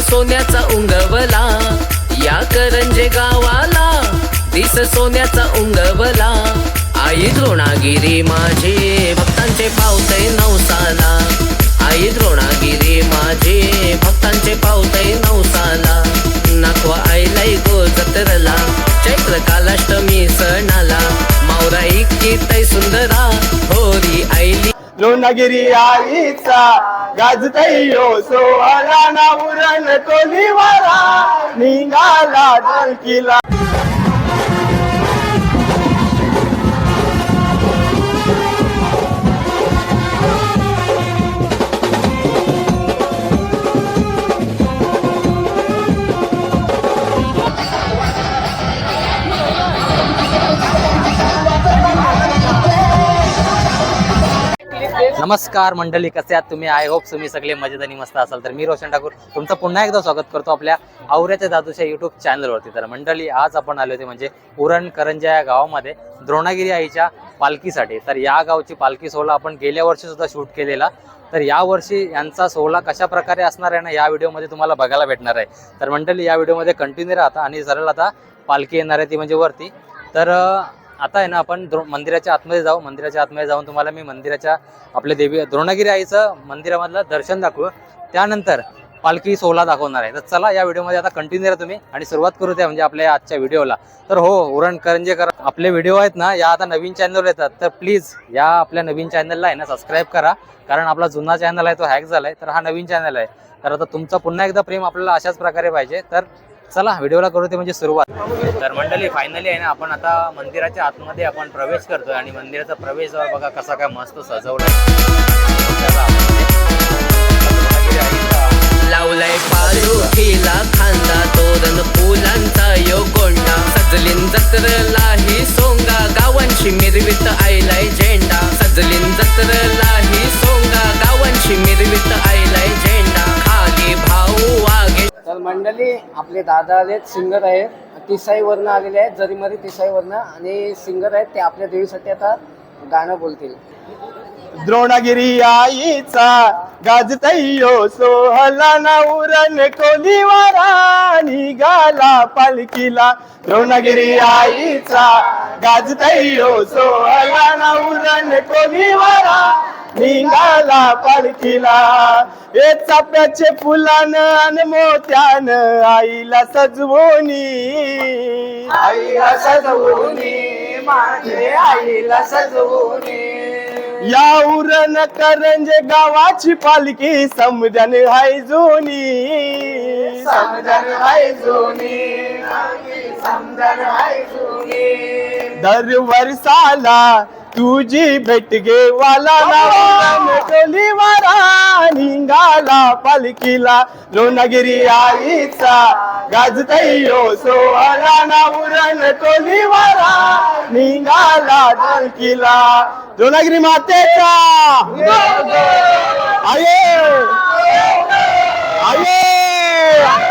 सोन्याचा उंगवला. या करंजे गावाला दिस सोन्याचा उंगवला. आई द्रोणागिरी माझे भक्तांचे पावते नवसाला. आई द्रोणागिरी माझे भक्तांचे पावते नवसाला. नाखवा आईलाई गो जत्रला चैत्र कालाष्टमी सणाला. मावरा इतकी तै सुंदरा लोणागिरी आईचा गाजतयो सोहळा ना उरण कोलीवारा निघाला किला नमस्कार मंडळी कसे आहात तुम्ही? आय होप तुम्ही सगळे मजेत आणि मस्त असाल. तर मी रोशन ठाकूर. तुमचं पुन्हा एकदा स्वागत करतो आपल्या आवऱ्याच्या दादूच्या युट्यूब चॅनलवरती तर मंडळी आज आपण आले होते म्हणजे उरण करंजा या गावामध्ये द्रोणागिरी आईच्या पालखीसाठी. तर या गावची पालखी सोहळा आपण गेल्या वर्षी सुद्धा शूट केलेला. तर या वर्षी यांचा सोहळा कशा प्रकारे असणार आहे ना या व्हिडिओमध्ये तुम्हाला बघायला भेटणार आहे. तर मंडळी या व्हिडिओमध्ये कंटिन्यू राहता आणि सरळ आता पालखी येणार आहे ती म्हणजे वरती. तर आता आहे ना आपण द्रो मंदिराच्या आतमध्ये जाऊ. मंदिराच्या आतमध्ये जाऊन तुम्हाला मी मंदिराच्या आपल्या देवी द्रोणागिरी आईचं मंदिरामधलं दर्शन दाखवू. त्यानंतर पालखी सोहळा दाखवणार आहे. तर चला या व्हिडिओमध्ये आता कंटिन्यू राहा तुम्ही आणि सुरुवात करू द्या म्हणजे आपल्या आजच्या व्हिडिओला. तर हो उरण करंजेकर आपले व्हिडिओ आहेत ना या आता नवीन चॅनलवर येतात. तर प्लीज या आपल्या नवीन चॅनलला आहे ना सबस्क्राईब करा. कारण आपला जुना चॅनल आहे तो हॅक झाला आहे तर हा नवीन चॅनल आहे. तर आता तुमचा पुन्हा एकदा प्रेम आपल्याला अशाच प्रकारे पाहिजे. तर चला व्हिडिओला करू ते म्हणजे सुरुवात. तर मंडळी फायनली आहे ना आपण आता मंदिराच्या आतमध्ये आपण प्रवेश करतोय आणि मंदिराचा प्रवेश बघा कसा काय मस्त सजवलं लावलाय पालुखीला खांदा तोरण फुलांचा यो गोंडा. सजलीन जत्रलाही सोंगा गावांची मिरवित आईलाय झेंडा. आपले दादा आलेत सिंगर आहेत. तिसाईवरनं आलेले आहेत जरीमरी तिसाईवरनं आणि सिंगर आहेत ते आपल्या देवीसाठी आता गाणं बोलतील. द्रोणागिरी आईचा गाजतयो सोहला ना उरण कोलीवारा निघाला पालखीला. द्रोणागिरी आईचा गाजतयो सोहला ना उरण निघाला पालखीला हे चाप्याचे फुलानं आणि मोत्यानं आईला सजवोनी. आईला सजवोनी माझे आईला सजवोनी. या उरण करंजे गावाची पालखी समजन हाय जुनी. समजन हाय जुनी समजन हाय जुनी. दर वर्षाला तुझी भेट घे वाला ना उरण डोलीवारा निघाला पालखीला लोणागिरी आईचा गाजतयो सोहळा ना उरण टोलीवारा निघाला ढलकीला लोणागिरी मातेचा! आये! आय!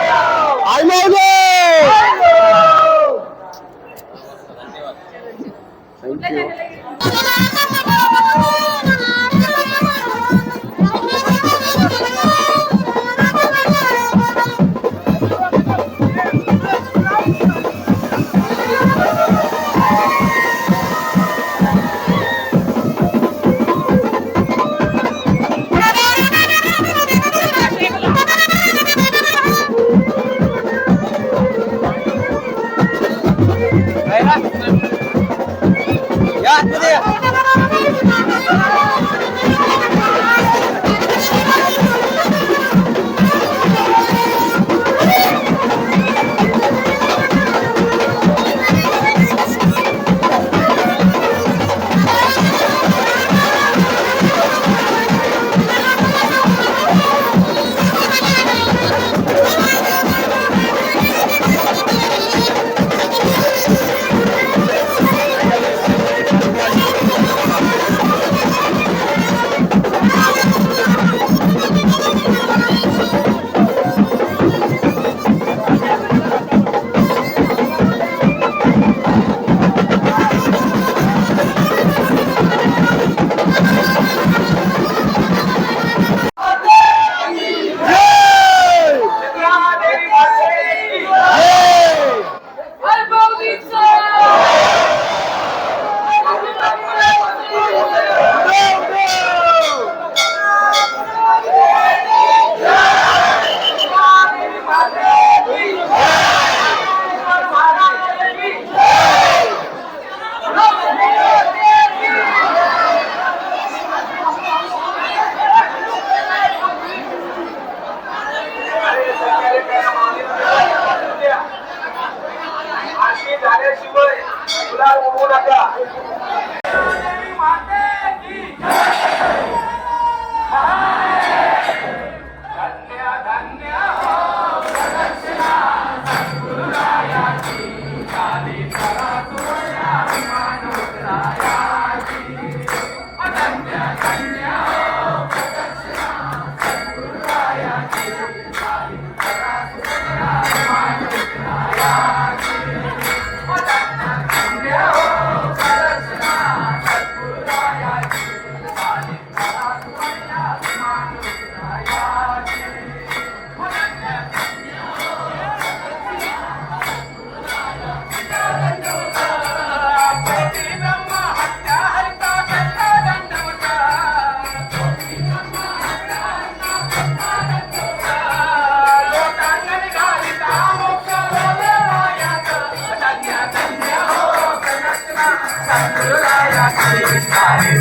Thank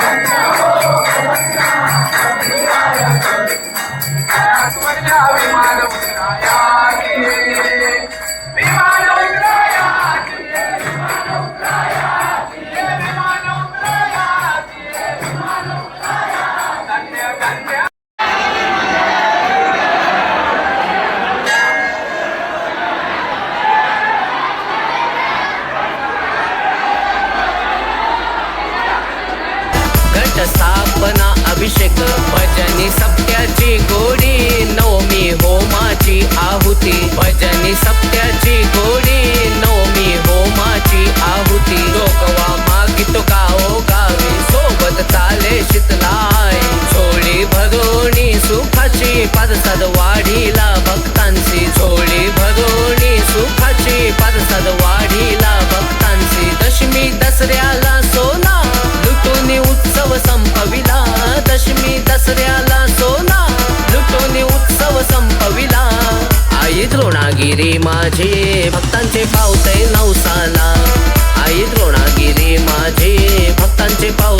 you. स्थापना अभिषेक भजनी सप्त्याची गोडी नवमी होमाची आहुती. भजनी सप्त्याची गोडी नवमी होमाची आहुती. लोकवा मागितो गाओ गावी सोबत चाले शीतलाय. झोळी भरोणी सुखाची पादसाद वाढीला भक्तांची झोळी भरोणी सुखाची भक्तांचे पावते नवसाला आई द्रोणागिरी माझे भक्तांचे पाव